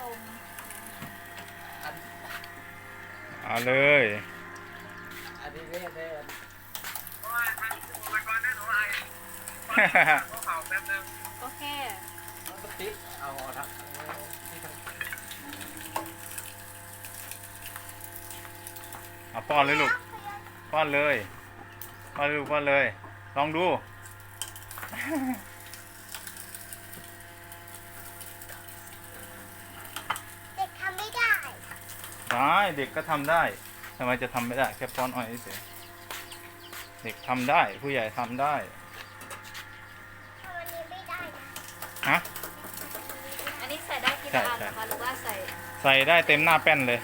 ตรงอันเอาเลย อันนี้เรียกได้อันโอเคต้องติ๊กเอาเอาทักที่ทางเอาป้อนเลยลูก ป้อนเลย ป้อนเลยลูกป้อนเลย ลองดู เด็กทำไม่ได้ ได้ เด็กก็ทำได้ทำไมจะทำไม่ได้ แค่ป้อนอ้อยเฉยเด็กทำได้ ผู้ใหญ่ทำได้ทำอันนี้ไม่ได้นะฮะอันนี้ใส่ได้กี่ละอันนะคะหรือว่าใส่ใส่ได้เต็มหน้าแป้นเลย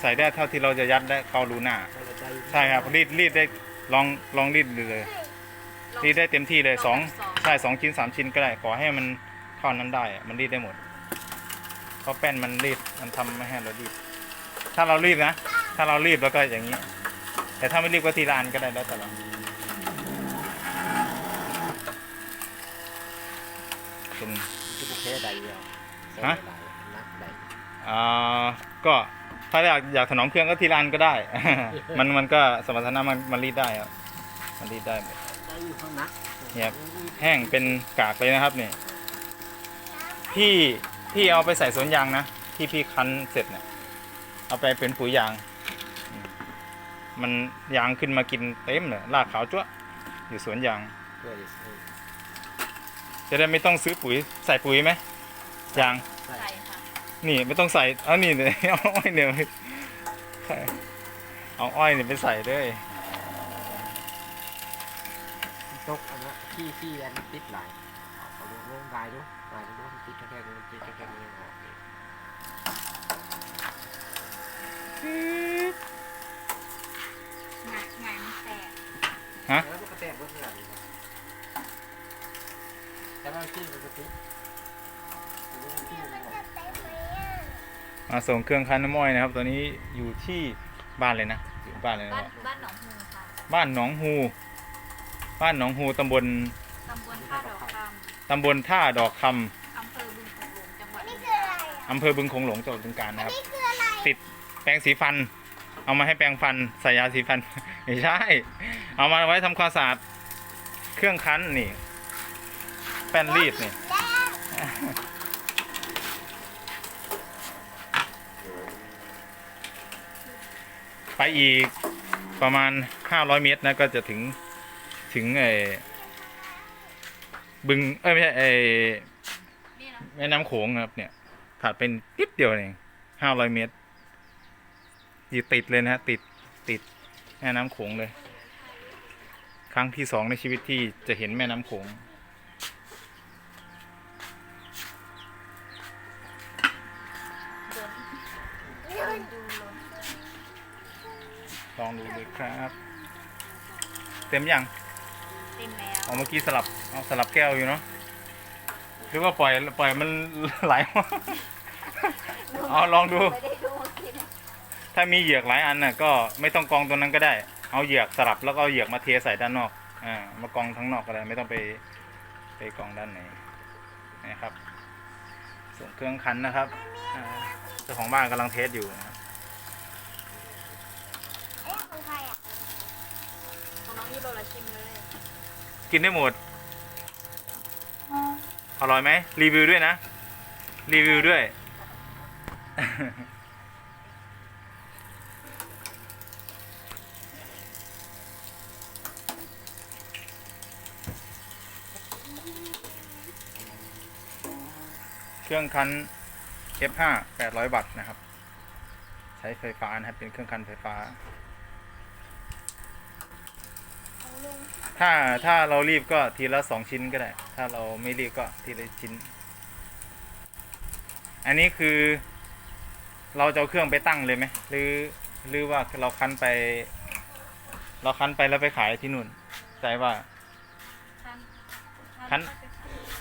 ใส่ได้เท่าที่เราจะยัดได้เการูหน้าใส่ใจใช่ครับรีดรีดได้ลองลองรีดดูเลยลองรีดได้เต็มที่เลยสองลองแบบสองใช่สองชิ้นสามชิ้นก็ได้ขอให้มันเท่านั้นได้อะมันรีดได้หมดเพราะแป้นมันรีดมันทำไม่ให้เรารีด ถ้าเรารีดนะ ถ้าเรารีดแล้วก็อย่างนี้ แต่ถ้าไม่รีดก็ทีละอันก็ได้แล้วแต่เราเป็นที่บุกเทใดเดียวใส่ฮะใดนักใดอ่าก็ถ้าอยากอยากถนอมเครื่องก็ทีละอันก็ได้ มันมันก็สมรรถนะมันมันรีดได้ครับ มันรีดได้หมดใส่อยู่ข้างนักเนี่ยครับแห้งเป็นกากเลยนะครับนี่พี่พี่เอาไปใส่สวนยางนะ ที่พี่คั้นเสร็จเนี่ย เอาไปเป็นปุ๋ยยางอืมมันยางขึ้นมากินเต็มเลยรากขาวจ้วะอยู่สวนยางเพื่อจะใส่จะได้ไม่ต้องซื้อปุ๋ยใส่ปุ๋ยไหมยางใส่ใส่ค่ะนี่ไม่ต้องใส่เอานี่เลยเอาอ้อยเนี่ยเอาอ้อยเนี่ยไปใส่ด้วยตกอันนั้นขี้ขี้อันติดหลายเอาเอาลงลงลายดูลายดูมันติดแค่นี้ติดแค่นี้ออกนี่ หงายหงายมันแตกฮะแล้วมันก็แตกบนเรือนี่นะแต่ว่าขี้มันก็ติดอันนี้มันขี้มัมันนออกจะเต็มไหมอะมาส่งเครื่องคั้นน้ำอ้อยนะครับ ตอนนี้อยู่ที่บ้านเลยนะอยู่บ้านเลยนะบ้านบ้านหนองฮูค่ะบ้านหนองฮูบ้านหนองฮูตำบลตำบลท่าดอกคตำบลท่าดอกคำำอำเภอบึงโขงหลงจังหวัอัดนนี้บึงคืออะไรกาฬอะอำเภอบึงโขงหลงจังหวัดบึงกาฬอันนะครับ นี้คืออะไรติด แปรงสีฟัน เอามาให้แปรงฟันใส่ยาสีฟัน ไม่ใช่ เอามาไว้ทำความสะอาดเครื่องคั้นนี่ แป้นรีดนี่แล้วไปอีกประมาณ 500 เมตรนะก็จะถึงถึงไอ้บึง เอ้ย ไม่ใช่ไอ้นี่นะแม่น้ำโขงครับเนี่ยถัดเป็นนิดเดียวเอง500เมตร อยู่ติดเลยนะฮะติดติดแม่น้ำโขงเลย ครั้งที่สองในชีวิตที่จะเห็นแม่น้ำโขงโดนโดนดูล้นลองดูเลยครับเต็มยังเต็มแล้วเอาเมื่อกี้สลับเอาสลับแก้วอยู่เนาะหรือว่าปล่อยปล่อยมันไหลเอาลองดู ไม่ได้ดูเมื่อกี้นะ ถ้ามีเหยือกหลายอันน่ะก็ไม่ต้องกองตรงนั้นก็ได้ เอาเหยือกสลับแล้วก็เอาเหยือกมาเทใส่ด้านนอกอ่ามากองทั้งนอกก็ได้ไม่ต้องไปไปกองด้านไหนนะครับ ส่วนเครื่องคันนะครับเจ้าของบ้านกำลังเทสอยู่นะครับเอ๊ะของใครอะของน้องยูโรละชิมเลยกินได้หมดอร่อยไหมรีวิวด้วยนะ รีวิวด้วย เครื่องคัน F5 800 วัตต์นะครับ ใช้ไฟฟ้านะครับ เป็นเครื่องคันไฟฟ้า ถ้าถ้าเรารีบก็ทีละสองชิ้นก็ได้ ถ้าเราไม่รีบก็ทีละชิ้น อันนี้คือ เราจะเอาเครื่องไปตั้งเลยไหมหรือหรือว่าเราคันไป เราคันไปแล้วไปขายที่นู่นใจว่าคันคัน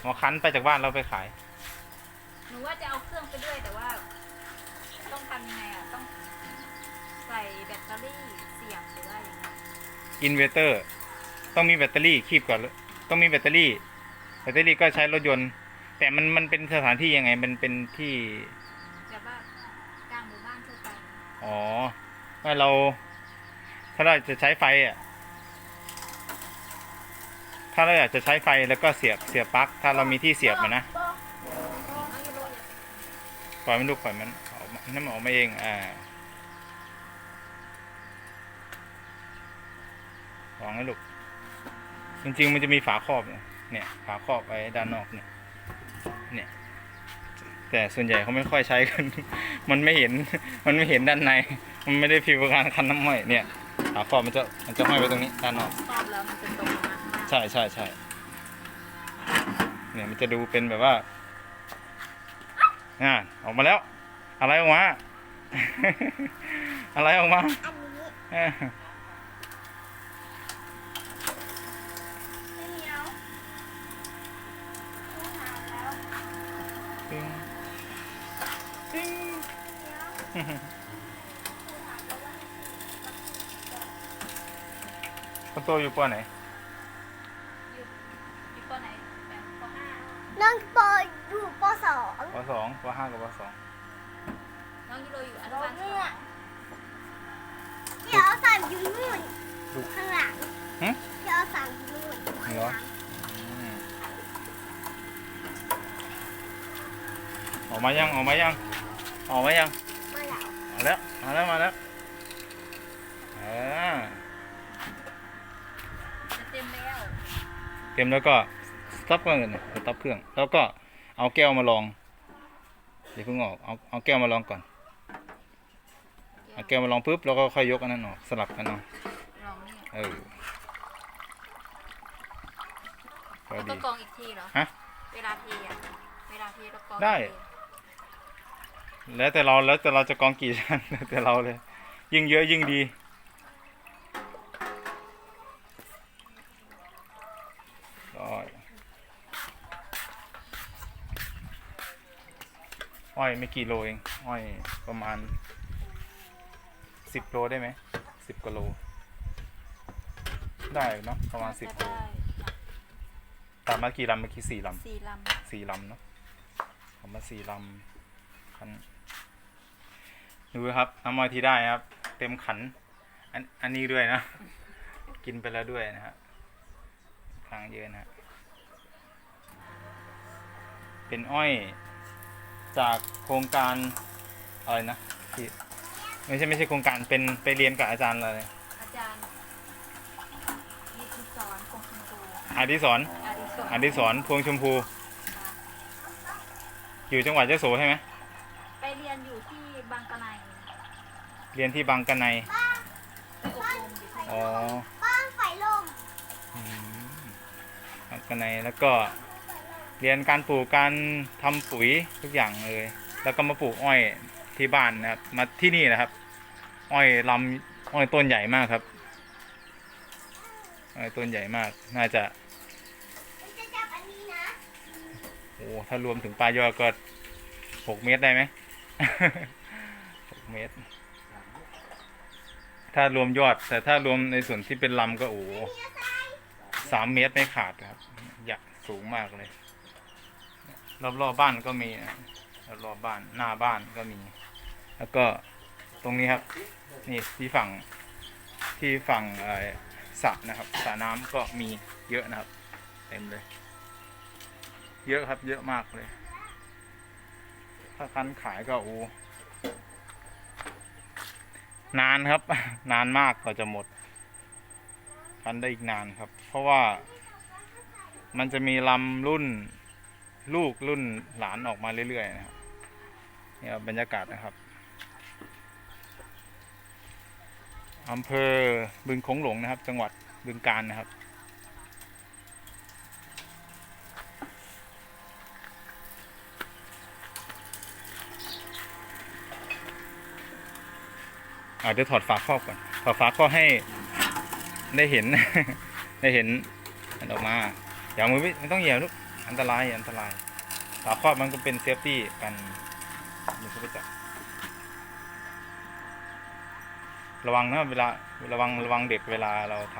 เราคันไปจากบ้านเราไปขาย หนูว่าจะเอาเครื่องไปด้วยแต่ว่า ต้องทำยังไงอะ ต้องใส่แบตเตอรี่เสียบหรือว่าอย่างไรอินเวอร์เตอร์ ต้องมีแบตเตอรี่คีบก่อนเลยต้องมีแบตเตอรี่ แบตเตอรี่ก็ใช้รถยนต์ แต่มันมันเป็นสถานที่ยังไง มันเป็นที่ แบบว่ากลางหมู่บ้านทั่วไปอ๋อไม่เรา ถ้าเราจะใช้ไฟอะ ถ้าเราอยากจะใช้ไฟแล้วก็เสียบเสียบปลั๊กถ้าเรามีที่เสียบมันนะน้องยูโรอย่า ปล่อยมันลูกปล่อยมันออกมานั่นมันออกมาเอง อ่าวางให้ลูก จริงๆมันจะมีฝาครอบเนี่ยเนี่ย ฝาครอบไว้ด้านนอกเนี่ย เนี่ย แต่ส่วนใหญ่เขาไม่ค่อยใช้กัน มันไม่เห็น มันไม่เห็นด้านใน มันไม่ได้ฟิวการคันน้ำห้อยเนี่ย ฝาครอบมันจะ มันจะห้อยไว้ตรงนี้ด้านนอก ครอบแล้วมันจะตรงลงมาข้างล่างใช่ใช่ใช่เนี่ยมันจะดูเป็นแบบว่า อ่าออกมาแล้ว อะไรออกมา อะไรออกมาอันนี้เออไม่เหนียวไม่หาแล้วตึ้งเหนียวคนโตอยู่ปอไหน อยู่อยู่ปไหนแบบปห้า น้องปออยู่ปสองปสองปห้ากับปสองน้องยูโรอยู่อนุบาลสองเดี๋ยวเอาสามอยู่นู่นดูข้างหลังหึเดี๋ยวเอาสามอยู่นู่นข้างหลังอืมออกมายังออกมายังออกมายังมาแล้วมาแล้วมาแล้วมาแล้วเออจะเต็มแล้วเต็มแล้วก็ส ต็อปเครื่องเลยสต็อปเครื่อง แล้วก็เอาแก้วมาลอง เดี๋ยวเพิ่งออก เอาเอาแก้วมาลองก่อน เอาแก้วมาลองปุ๊บแล้วก็ค่อยยกอันนั้นออกสลับกันเอาลองนี่เออพอแล้วดี ก็กรองอีกทีเหรอฮะ เวลาเทอะเวลาเทแล้วกรองได้ อีกทีแล้วแต่เราแล้วแต่เราจะกองกี่ชั้น แล้วแต่เราเลย ยิ่งเยอะยิ่งดีร้อย อ้อยไม่กี่โลเอง อ้อยประมาณสิบโลได้ไหมสิบกว่าโล ได้เนาะประมาณสิบโลได้ตัดมากี่ลำเมื่อกี้สี่ลสี่ลำสี่ลำเนาะทำมาสี่ลำคันดูครับน้ำมอยที่ได้ครับ เต็มขัน อันอันนี้ด้วยนะ กินไปแล้วด้วยนะฮะครั้งเยอะนะฮะเป็นอ้อย จากโครงการอะไรนะที่ไม่ใช่ไม่ใช่โครงการเป็นไปเรียนกับอาจารย์อะไรำอาจารย์ยิทสอนคงชมพูอดิสรอาดิสอนอดิสรพวงชมพู อยู่จังหวัดยะโสใช่ไหมไปเรียนอยู่ที่บางกะไนเรียนที่บางกะไนไปอบรมอยู่ที่อ๋อบ้านไฟลมอืมบางกะไนแล้วก็ เรียนการปลูกการทำปุ๋ยทุกอย่างเลย แล้วก็มาปลูกอ้อยที่บ้านนะครับ มาที่นี่นะครับ อ้อยลำอ้อยต้นใหญ่มากครับอ้อยต้นใหญ่มาก น่าจะมันจะจับอันนี้นะโอ้ถ้ารวมถึงปลายอดก็หกเมตรได้ไหมหกเมตร ถ้ารวมยอด แต่ถ้ารวมในส่วนที่เป็นลำก็โอ้โหสามเมตรไม่ขาดครับ อยากสูงมากเลย รอบๆบบ้านก็มีนะรอบๆบ้านหน้าบ้านก็มี แล้วก็ตรงนี้ครับ นี่ที่ฝั่งที่ฝั่งอ่อสระนะครับสระน้ำก็มีเยอะนะครับเต็มเลย เยอะครับเยอะมากเลย ถ้าคันขายก็โอ้นานครับ นานมากกว่าจะหมด คันได้อีกนานครับ เพราะว่ามันจะมีลำรุ่น ลูกรุ่นหลานออกมาเรื่อยๆนะครับนี่บรรยากาศนะครับอำเภอบึงโขงหลงนะครับ จังหวัดบึงกาฬนะครับอาเดี๋ยวถอดฝาครอบก่อน ถอดฝาครอบให้ได้เห็น ได้เห็นมันออกมาอย่ามือไม่ไม่ต้องเหยียบลูก อันตรายอันตรายฝาครอบมันก็เป็นเซฟตี้กันมือเขาไปจับระวังนะเวลาระวังระวังเด็กเวลาเราท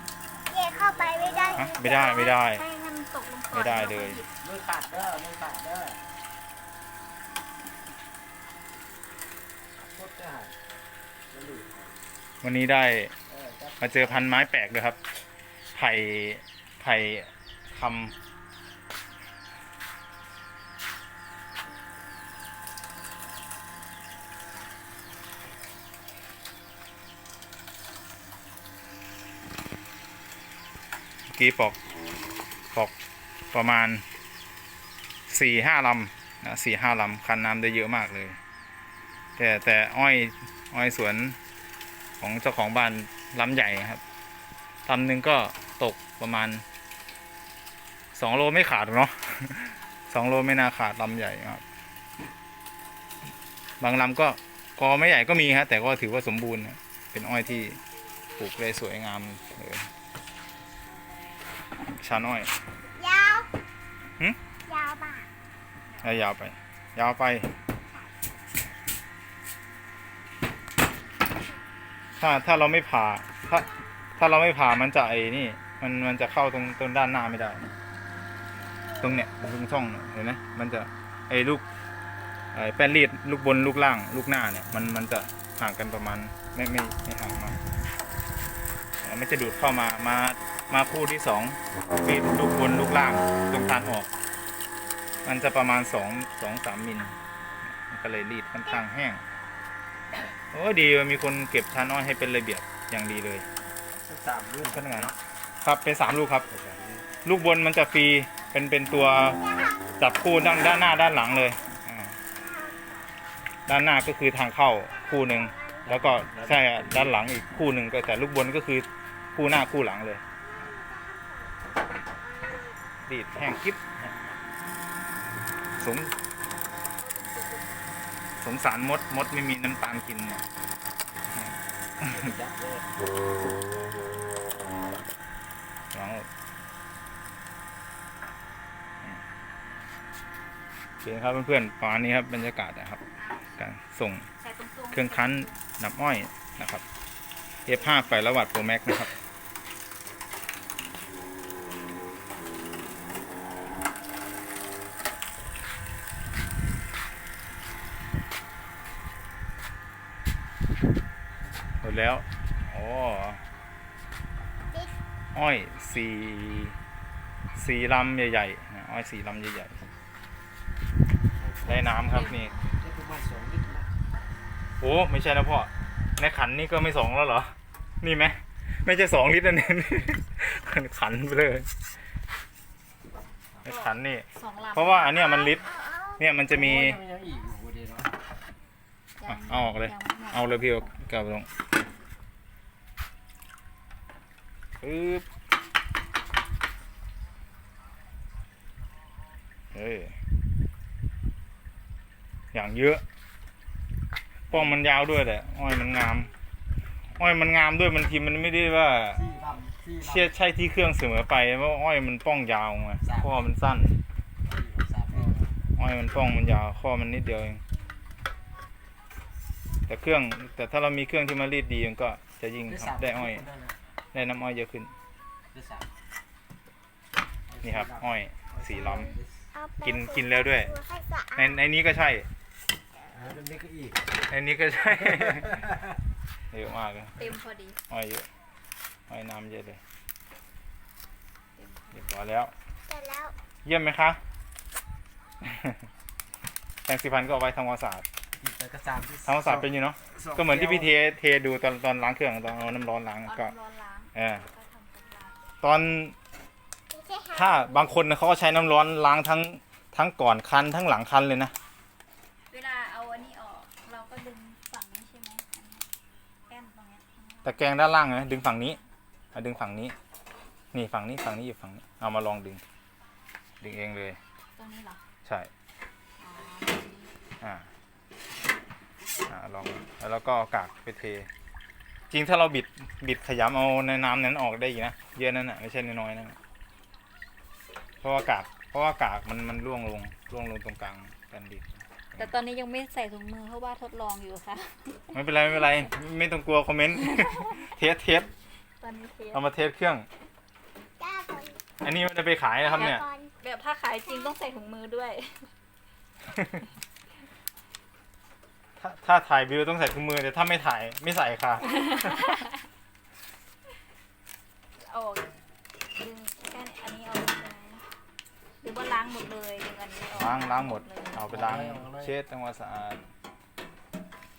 ำ เย่เข้าไปไม่ได้ฮะไม่ได้ไม่ได้ ให้ให้มันตกลงก่อนไม่ได้เลยแวก็หบมือขาดเด้อมือขาดเด้อใช่มันดูดครับวันนี้ได้เออจับมาเจอพันไม้แปลกเลยครับ ไผ่ไผ่คำ กี้ปอกปอกประมาณสี่ห้าลำนะสี่ห้าลำคันน้ำได้เยอะมากเลย แต่แต่อ้อยอ้อยสวนของเจ้าของบ้านลำใหญ่ครับลำหนึ่งก็ตกประมาณสองโลไม่ขาดหรอกเนาะสองโลไม่น่าขาดลำใหญ่ครับ บางลำก็กอไม่ใหญ่ก็มีฮะแต่ก็ถือว่าสมบูรณ์เป็นอ้อยที่ปลูกได้สวยงามเลย ชานอ้อย ยาวหึ ยาวป่ะเอายาวไป ยาวไป ถ้าถ้าเราไม่ผ่า ถ้าถ้าเราไม่ผ่ามันจะไอ้นี่ มันมันจะเข้าตรงตรงด้านหน้าไม่ได้ ตรงเนี้ยตรงช่องเนี่ยเห็นไหมมันจะไอ้ลูกไอ้แป้นรีดลูกบนลูกล่าง ลูกหน้าเนี่ย มันมันจะห่างกันประมาณไม่ไม่ไม่ห่างมากเอ่อมันจะดูดเข้ามามา มาคู่ที่สองรีดลูกบนลูกล่างตรงทางออก มันจะประมาณสองสองสามมิลมันก็เลยรีดค่อนข้างแห้งโอ้ดีว่ามีคนเก็บชาน้อยให้เป็นระเบียบอย่างดีเลยสามลูกพนักงานครับเป็นสามลูกครับ ลูกบนมันจะฟรีเป็นเป็นตัวจับคู่ด้านด้านหน้าด้านหลังเลยอ่าด้านหน้าก็คือทางเข้าคู่หนึ่งแล้วก็ใช่อะด้านหลังอีกคู่หนึ่งก็แต่ลูกบนก็คือคู่หน้าคู่หลังเลย ดีดแห้งกิ๊บสงสงสารมดมดไม่มีน้ำตาลกินเนี่ยจับเลยวางหมดโอเคครับเพื่อนๆประมาณนี้ครับบรรยากาศนะครับ การส่งใส่ตรงๆเครื่องคั้นน้ำอ้อยนะครับ F5 ไฟละวัตต์โปรแม็กนะครับ แล้วอ๋ออ้อยสี่สี่ลำใหญ่ๆนะอ้อยสี่ลำใหญ่ๆได้น้ำครับนี่ได้ประมาณสองลิตรนะโอ้ไม่ใช่นะพ่อในขันนี่ก็ไม่สองแล้วเหรอ นี่ไหมไม่ใช่สองลิตรนะเนี่ยขันไปเลยในขันนี่สองลำเพราะว่าอันเนี้ยมันลิตรเนี่ยมันจะมีโอ้ยยังอีกอยู่ดีเนาะอะเอาออกเลยงไม่หมดเอาเลยพี่เอากลับลง ปึ๊บเฮ้ยอย่างเยอะป้องมันยาวด้วยแหละอ้อยมันงาม อ้อยมันงามด้วยมันทีมันไม่ได้ว่าสี่ลำสี่ลำเชี่ยใช่ที่เครื่องเสมอไปเพราะอ้อยมันป้องยาวไงสามข้อมันสั้นสามเองอ้อยมันป้องมันยาวข้อมันนิดเดียวเองแต่เครื่องแต่ถ้าเรามีเครื่องที่มารีดดีมันก็จะยิ่งได้สามทำได้อ้อยคน ได้นะได้น้ำอ้อยเยอะขึ้นได้สามนี่ครับ อ้อยสีล้เอาไปกินกินแล้วด้วย ให้สะำในอาดในนี้ก็ใช่ อ่าตรงนี้ก็อีกในนี้ก็ใช่ เยอะมากเลยเต็มพอดี อ้อยเยอะอ้อยน้ำเยอะเลยเต็มเรียบร้อยแล้ว เสร็จแล้วเยี่ยมไหมคะ แปรงสีฟันก็เอาไว้ทำความสะอาดอีกแต่ก็สามที่ทำความสะอาดเป็นอยู่เนาะสงก็เหมือนที่พี่เทแก้วเทดูตอนตอนล้างเครื่องตอนเอาน้ำร้อนล้างเอาก็น้ำร้อนล้างเออก็ทำความสะอาดตอนไม่ใช่ค่ะถ้าบางคนนะเขาก็ใช้น้ำร้อนล้างทั้งทั้งก่อนคันทั้งหลังคันเลยนะ เวลาเอาอันนี้ออกเราก็ดึงฝั่งนี้ใช่ไหมอันนี้แก้มตรงเนี้ยตะแกรงด้านล่างนะดึงฝั่งนี้เอาดึงฝั่งนี้ นี่ฝั่งนี้ฝั่งนี้อยู่ฝั่งนี้เอามาลองดึง ดึงเองเลย ตรงนี้เหรอใช่อ๋ออ่าอ่าลองแล้วเราก็เอากากไปเท จริงถ้าเราบิดบิดขยำเอาในน้ำนั้นออกได้อีกนะเยอะนั่นน่ะไม่ใช่น้อยๆนั่นน่ะเพราะว่ากากเพราะว่ากากมันมันร่วงลงร่วงลงตรงกลางกันดิแต่ตอนนี้ยังไม่ใส่ถุงมือเพราะว่าทดลองอยู่ค่ะ ไม่เป็นไรไม่เป็นไรไม่ต้องกลัวคอมเมนต์เทสเทสตอนนี้เทสเอามาเทสเครื่องจ้าก่อนอันนี้มันจะไปขายนะครับเนี่ยก่อนแบบถ้าขายจริงต้องใส่ถุงมือด้วย ถ้าถ้าถ่ายวิวต้องใส่ถุงมือแต่ถ้าไม่ถ่ายไม่ใส่ค่ะเอาออกดึงแค่อันนี้เอาใช่ไหมหรือว่าล้างหมดเลยดึงอันนี้ออกล้างล้างหมด เลยเอาไปล้างเช็ดทำความสะอาด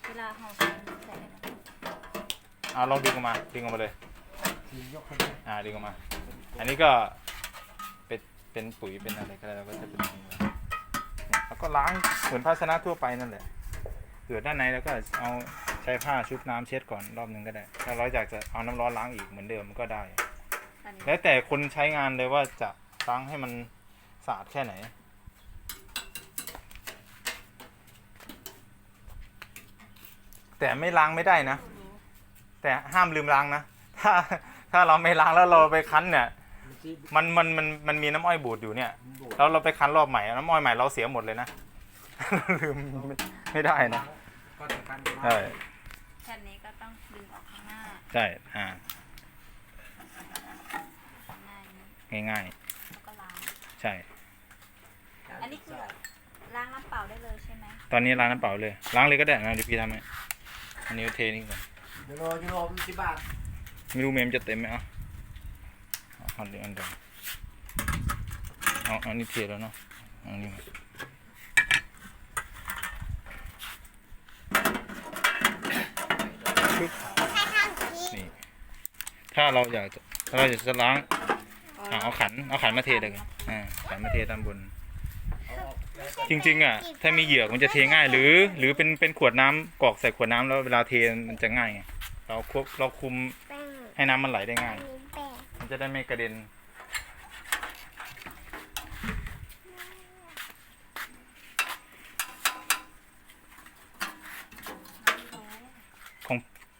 เวลาเราใส่ใส่อะไรนะเอาลองดึงออกมาดึงออกมาเลย ทียกขึ้นไปอ่าดึงออกมา อันนี้ก็เป็นเป็นปุ๋ยเป็นอะไรก็ได้แล้วก็จะเป็นอย่างนี้เลยเนี่ยแล้วก็ล้างเหมือนภาชนะทั่วไปนั่นแหละ เกิดด้านในแล้วก็เอาใช้ผ้าชุบน้ำเช็ดก่อนรอบหนึ่งก็ได้ ถ้าเราอยากจะเอาน้ำร้อนล้างอีกเหมือนเดิมก็ได้อันนี้แล้วแต่คนใช้งานเลยว่าจะล้างให้มันสะอาดแค่ไหน แต่ไม่ล้างไม่ได้นะ แต่ห้ามลืมล้างนะ ถ้าถ้าเราไม่ล้างแล้วเราไปคั้นเนี่ยมันจีบมันมันมันมันมีน้ำอ้อยบูดอยู่เนี่ยมันโดดแล้วเราไปคั้นรอบใหม่ น้ำอ้อยใหม่เราเสียหมดเลยนะ ลืมไม่ไม่ได้นะ ก็จะกันใช่แผ่นนี้ก็ต้องดึงออกข้างหน้าใช่อ่าข้างหน้านี้ง่ายแล้วก็ล้าง ๆ ใช่ อันนี้คือล้างน้ำเปล่าได้เลยใช่ไหมตอนนี้ล้างน้ำเปล่าเลย ล้างเลยก็ได้นะเดี๋ยวพี่ทำให้อันนี้เทนี่ก่อนเดี๋ยวรอยูโรมันสิบบาทไม่รู้เมมจะเต็มไหมเอะเอาเอาเดี๋ยวอันเดียวเอาอันนี้เทแล้วเนาะเอาอันนี้มา ให้ทางนี้นี่ ถ้าเราอยากจะถ้าเราอยากจะล้างอะเอาขัน เอาขันมาเทเลยกันอ่าขันมาเทด้านบนเอาออกแล้วก็จริง ๆ อะ ถ้ามีเหยือกมันจะเทง่าย หรือ หรือเป็น เป็นขวดน้ำกรอกใส่ขวดน้ำแล้วเวลาเทมันจะง่ายไง เราควบเราคุมแป้งให้น้ำมันไหลได้อัง่านยนี้แป้งมันจะได้ไม่กระเด็น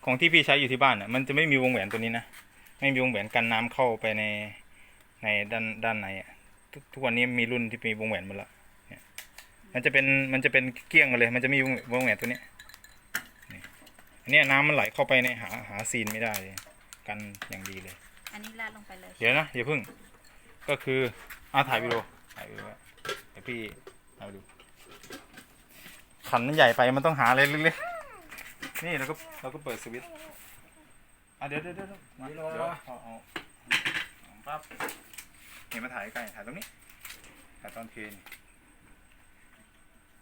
ของของที่พี่ใช้อยู่ที่บ้านอะมันจะไม่มีวงแหวนตัวนี้นะไม่มีวงแหวนกันน้ำเข้าไปในในด้านด้านในอะทุกทุกวันนี้มีรุ่นที่มีวงแหวนหมดแล้วเนี่ยมันจะเป็นมันจะเป็นเกลี้ยงกันเลย มันจะมีวงวงแหวนตัวเนี้ยนี่อันเนี้ยน้ำมันไหลเข้าไปในหาหาซีนไม่ได้เลยกันอย่างดีเลย อันนี้ราดลงไปเลย เดี๋ยวนะอย่าเพิ่ง ก็คืออาถ่ายวิดีโอถ่ายวิดีโอไว้เดี๋ยวพี่เอาดูขันมันใหญ่ไปมันต้องหาอะไรเล็กๆ นี่เราก็เราก็เปิดสวิตช์อะเดี๋ยวเดี๋ยวเดี๋ยวมาเดี๋ยวเอาเอาปั๊บเนี่ยมาถ่ายใกล้ถ่ายตรงนี้ถ่ายตอนเทน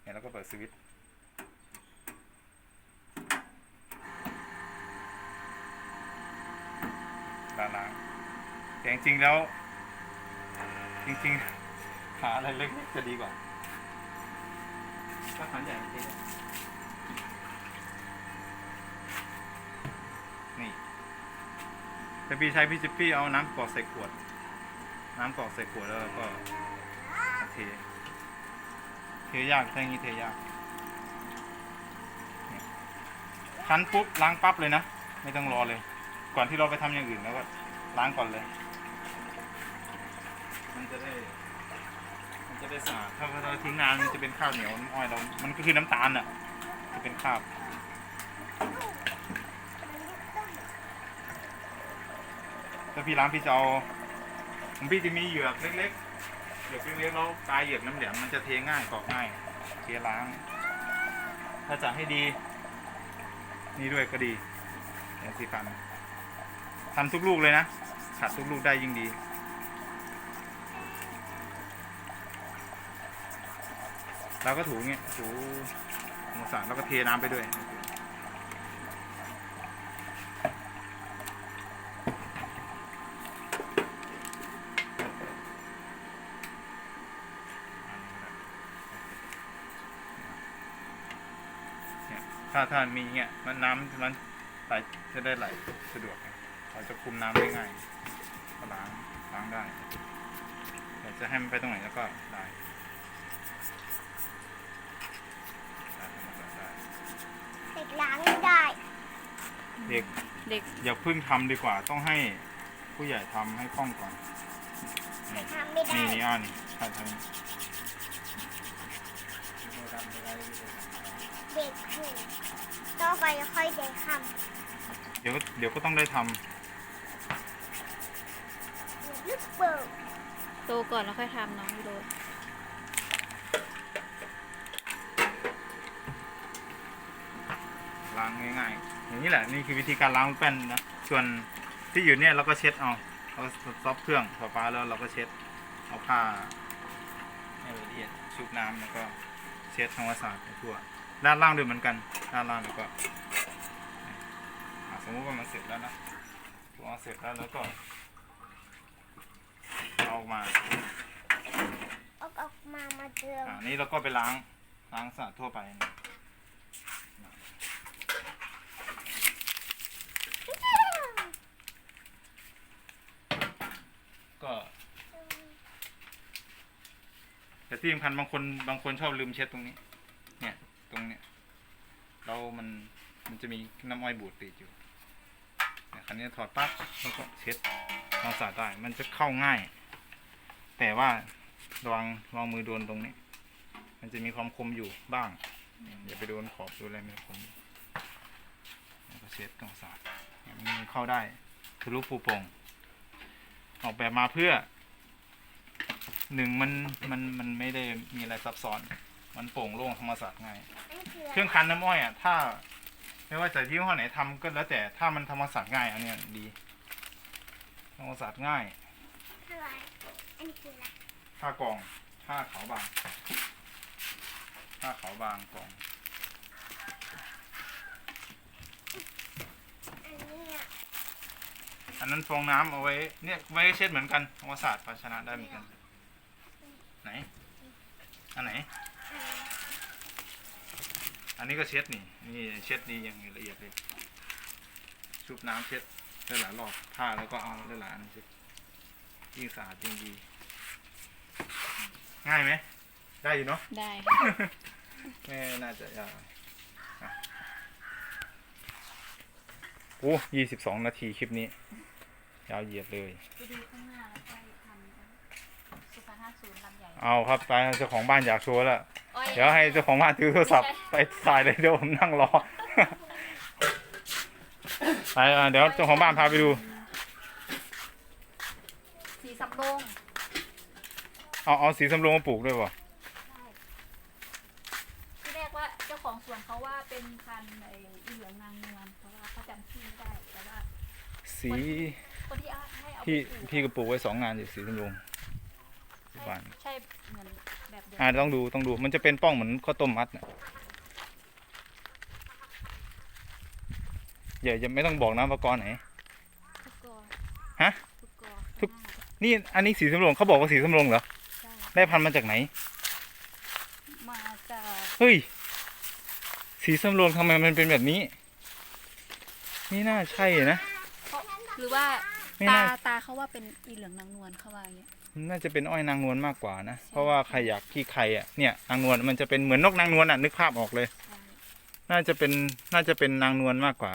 เนี่ยเราก็เปิดสวิตช์ล้างล้างแต่จริงๆแล้ว จริงๆหาอะไรเล็กๆจะดีกว่าถ้าขันใหญ่จริง แต่พี่ใช้พี่จิปปี้เอาน้ำกรอกใส่ขวด น้ำกรอกใส่ขวดแล้วก็เทเทยากถ้าอย่างนี้เทยากนี่คั้นปุ๊บล้างปั๊บเลยนะ ไม่ต้องรอเลย ก่อนที่เราไปทำอย่างอื่นแล้วก็ล้างก่อนเลย มันจะได้มันจะได้สะอาดถ้าเราทิ้งนานมันจะเป็นข้าวเหนียวน้ำอ้อยเรา มันก็คือน้ำตาลอะ จะเป็นคราบ ถ้าพี่ล้างพี่จะเอาของพี่จะมีเหยือกเล็กๆเหยือกเล็กๆแล้วปลายเหยือกน้ำเหลืองมันจะเทง่ายกรอกง่ายเทล้าง ถ้าจะให้ดี นี่ด้วยก็ดีอย่างสีฟันทำทุกลูกเลยนะขัดทุกลูกได้ยิ่งดีเราก็ถูเงี้ยถูหมูสังแล้วก็เทน้ำไปด้วย เนี่ย ถ้าถ้ามีเงี้ยมันน้ำมันไหลจะได้ไหลสะดวกไงเราจะคุมน้ำได้ง่ายก็ล้างล้างได้อยากจะให้มันไปตรงไหนแล้วก็ได้ได้ได้เด็กล้างไม่ได้ เด็กเด็กอย่าเพิ่งทำดีกว่าต้องให้ผู้ใหญ่ทำให้คล่องก่อนเด็กทำไม่ได้ นี่นี่อ่านี่ใช่ใช่เเด็กหูต่อไปค่อยเด็กทเดี๋ยวก็เดี๋ยวก็ต้องได้ทำำลูกเบิร์โตก่อนแล้วค่อยทำน้องยูโรล้างง่ายๆอย่างนี้แหละนี่คือวิธีการล้างแป้นนะส่วนที่อยู่เนี่ยเราก็เช็ดเอาเราซอฟเครื่องไฟฟ้าแล้วเราก็เช็ดเอาผ้าให้ละเอียดชุบน้ำแล้วก็เช็ดทำความสะอาดไปทั่ว ด้านล่างด้วยเหมือนกัน ด้านล่างแล้วก็อะสมมติว่ามันเสร็จแล้วนะพอเสร็จแล้วแล้วก็เอาออกมาเอาออกมามาเดิมอ่านี่เราก็ไปล้างล้างสะอาดทั่วไปนะก็แต่ที่สำคัญบางคนบางคนชอบลืมเช็ดตรงนี้ เนี่ย ตรงเนี้ยเรามันมัน จะมีน้ำอ้อยบูดติดอยู่เนี่ยคันนี้ถอดปั๊บแล้วก็เช็ดทำสะอาดได้มันจะเข้าง่าย แต่ว่าระวังระวังมือโดนตรงนี้ มันจะมีความคมอยู่บ้างอย่าไปโดนขอบโดนอะไรมันคมแล้วก็เช็ดต้องสะอาดเนี่ยมันเข้าได้ทะลุปูโป่งออกแบบมาเพื่อหนึ่งมันมันมันไม่ได้มีอะไรซับซ้อน มันโปร่งโล่งธรรมศาสตร์ง่าย เครื่องคันน้ำอ้อยอะ ถ้า ไม่ว่าจะยี่ห้อไหนทำก็แล้วแต่ถ้ามันธรรมศาสตร์ง่าย อันเนี้ยดีธรรมศาสตร์ง่ายอะไรอันนี้คืออะไรผ้ากองผ้าขาวบางผ้าขาวบางกองอันนี้อะอันนั้นฟองน้ำเอาไว้เนี่ยไว้เช็ดเหมือนกันธรรมศาสตร์ภาชนะได้เหมือนกัน ไหน อันไหน อันนี้ก็เช็ดนี่นี่เช็ดนี่ยังละเอียดเลยชุบน้ำเช็ดได้หลายรอบผ้าแล้วก็เอาได้หลายอันเช็ดยิ่งสะอาดยิ่งดี ง่ายไหมได้อยู่เนาะได้แม่น่าจะยากโอ้ยี่สิบสองนาทีคลิปนี้ ยาวเหยียดเลยไปดูข้างหน้าแล้วไป เอาครับตายเจ้าของบ้านอยากชัวร์ล้ว เดี๋ยวให้เจ้าของบ้านถือโทรศัพท์ไปถ่ายเลยเดี๋ยวผมนั่งรอ ไปเดี๋ยวเจ้าของบ้านพาไปดู สีสำโรงเอาเอาสีสำโรงมาปลูกด้วยป่ะที่แรกว่าเจ้าของสวนเขาว่าเป็นพันธุ์ไอ้เหลืองนางนวลเพราะว่าเขาจำชื่อไม่ได้แต่ว่าสีที่พี่กพี่ก็ปลูกไว้สองงานอยู่สีสำโรง ใช่บ้านใช่เหมือนแบบเดียวอ่าต้องดูต้องดูมันจะเป็นป้องเหมือนข้าวต้มมัดน่ะอย่าอย่าไม่ต้องบอกนะว่ากอไหนทุกกอฮะ ทุกกอทุกข้างหน้านี่อันนี้สีสำโรงเขาบอกว่าสีสำโรงเหรอใช่ได้พันธุ์มาจากไหน มาจากเฮ้ย สีสำโรงทำไมมันเป็นแบบนี้ นี่น่าใช่นะเพราะหรือว่าไม่ตาน่า ตาเขาว่าเป็นอีเหลืองนางนวลเขาว่าอย่างเงี้ย น่าจะเป็นอ้อยนางนวลมากกว่านะใช่เพราะว่าใครอยากขี้ใครอะเนี่ยนางนวลมันจะเป็นเหมือนนกนางนวลอะนึกภาพออกเลยใช่น่าจะเป็นน่าจะเป็นนางนวลมากกว่า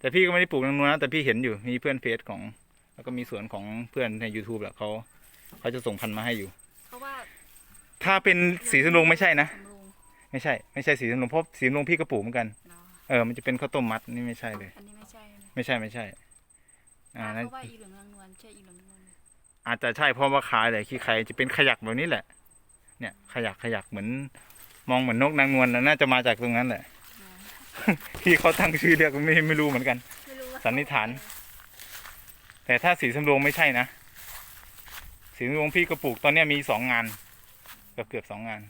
แต่พี่ก็ไม่ได้ปลูกนางนวลนะแต่พี่เห็นอยู่มีเพื่อนเฟซของ แล้วก็มีสวนของเพื่อนใน YouTube แหละเขาเขาจะส่งพันธุ์มาให้อยู่ เพราะว่าถ้าเป็นสีสำโรงไม่ใช่นะสำโรงไม่ใช่ ไม่ใช่สีสำโรงเพราะสีสำโรงพี่ก็ปลูกเหมือนกันเนาะเออมันจะเป็นข้าวต้มมัดนี่ไม่ใช่เลย อันนี้ไม่ใช่ไหมไม่ใช่ไม่ใช่อ่าตานั่นเขาว่าอีเหลืองนางนวลใช่อีเหลือง อาจจะใช่เพราะว่าขายเลยขี้ใครจะเป็นขยักแบบนี้แหละ เนี่ย ขยักขยักเหมือน มองเหมือนนกนางนวลนะน่าจะมาจากตรงนั้นแหละเนาะที่เขาตั้งชื่อเรียกไม่ไม่รู้เหมือนกันไม่รู้ว่าสันนิษฐาน แต่ถ้าสีสำโรงไม่ใช่นะสีสำโรงพี่ก็ปลูกตอนเนี้ยมีสองงานเกือบเกือบสองงาน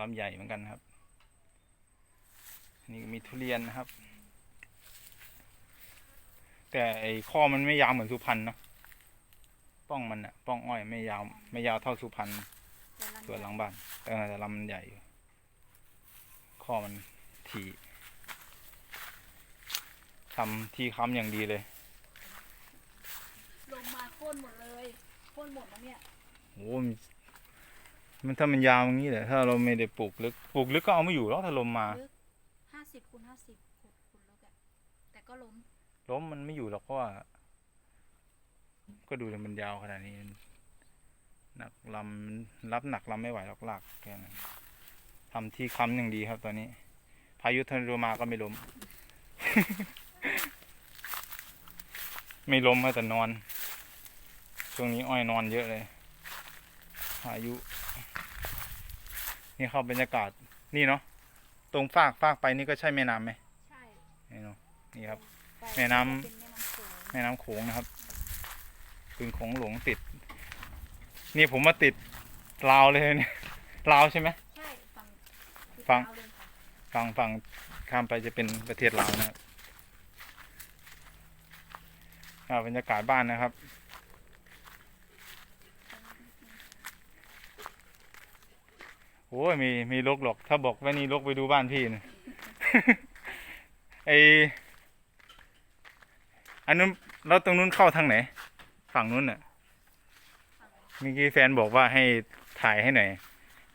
ลำใหญ่เหมือนกันครับ นี่ก็มีทุเรียนนะครับ แต่ไอ้ข้อมันไม่ยาวเหมือนสุพรรณเนาะป้องมันอะป้องอ้อยไม่ยาว ไม่ยาวเท่าสุพรรณส่วนหลังบ้านแต่แต่ลำมันใหญ่อยู่ข้อมันทีทำที่ค้ำอย่างดีเลยลงมาโค่นหมดเลยโค่นหมดแล้วเนี่ยโอ้มันมันถ้ามันยาวอย่างนี้แหละถ้าเราไม่ได้ปลูกลึกปลูกลึกก็เอาไม่อยู่แล้วถ้าลมมาลึกห้าสิบคูณห้าสิบขุดขุดลึกอะแต่ก็ล้ม ล้มมันไม่อยู่หรอกเพราะว่าก็ดูเลยมันยาวขนาดนี้หนักลำมันรับหนักลำไม่ไหวหรอกลากแค่นั้นทำที่ค้ำอย่างดีครับตอนนี้ พายุทอร์นาโดมาก็ไม่ล้ม ไม่ล้มครับแต่นอน ช่วงนี้อ้อยนอนเยอะเลย พายุ นี่เข้าบรรยากาศนี่เนาะตรงฟากฟากไปนี่ก็ใช่แม่น้ำไหมใช่นี่เนาะนี่ครับไป แม่น้ำเป็นแม่น้ำโขงแม่น้ำโขงนะครับบึงโขงหลวงติด นี่ผมมาติดลาวเลยเนี่ยลาวใช่ไหมใช่ฝั่งติดฝั่งลาวเลยค่ะฝั่งฝั่งข้ามไปจะเป็นประเทศลาวนะครับอ่าบรรยากาศบ้านนะครับโอ้ยมีมีลกหรอก ถ้าบอกว่านี่ลกไปดูบ้านพี่นะไอ อันนู้นแล้วตรงนู้นเข้าทางไหน ฝั่งนู้นน่ะเมื่อกี้แฟนบอกว่าให้ถ่ายให้หน่อย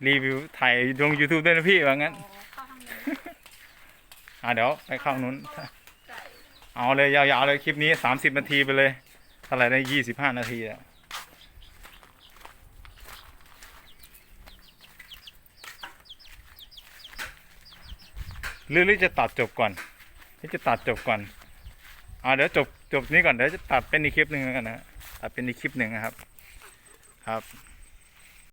รีวิวถ่ายลง YouTube ด้วยนะพี่ว่างั้นอ๋อเข้าทางนี้อะเดี๋ยวไปเข้านู้นไก่เอาเลยยาวๆเลยคลิปนี้สามสิบนาทีไปเลยเท่าไหร่ได้ยี่สิบห้านาทีอะหรือหรือจะตัดจบก่อนหรือจะตัดจบก่อนอ่าเดี๋ยวจบ จบนี้ก่อนเดี๋ยวจะตัดเป็นอีกคลิปหนึ่งแล้วกันนะตัดเป็นอีกคลิปหนึ่งนะครับ ครับ